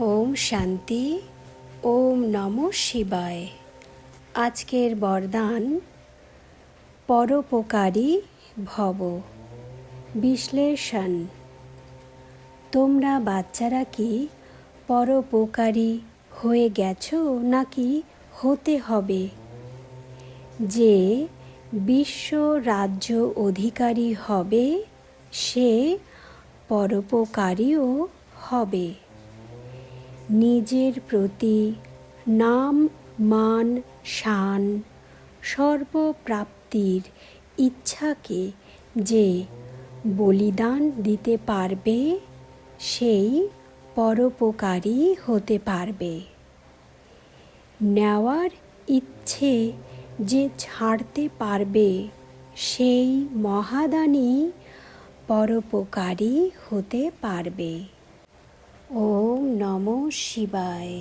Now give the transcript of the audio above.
ওম শান্তি, ওম নম শিবায়। আজকের বরদান পরোপকারী ভব। বিশ্লেষণ। তোমরা বাচ্চারা কি পরোপকারী হয়ে গেছো নাকি হতে হবে? যে বিশ্ব রাজ্য অধিকারী হবে, সে পরোপকারীও হবে। নিজের প্রতি নাম, মান, শান সর্বপ্রাপ্তির ইচ্ছাকে যে বলিদান দিতে পারবে, সেই পরোপকারী হতে পারবে। নেওয়ার ইচ্ছে যে ছাড়তে পারবে, সেই মহাদানী পরোপকারী হতে পারবে। ওম নম শিবায়।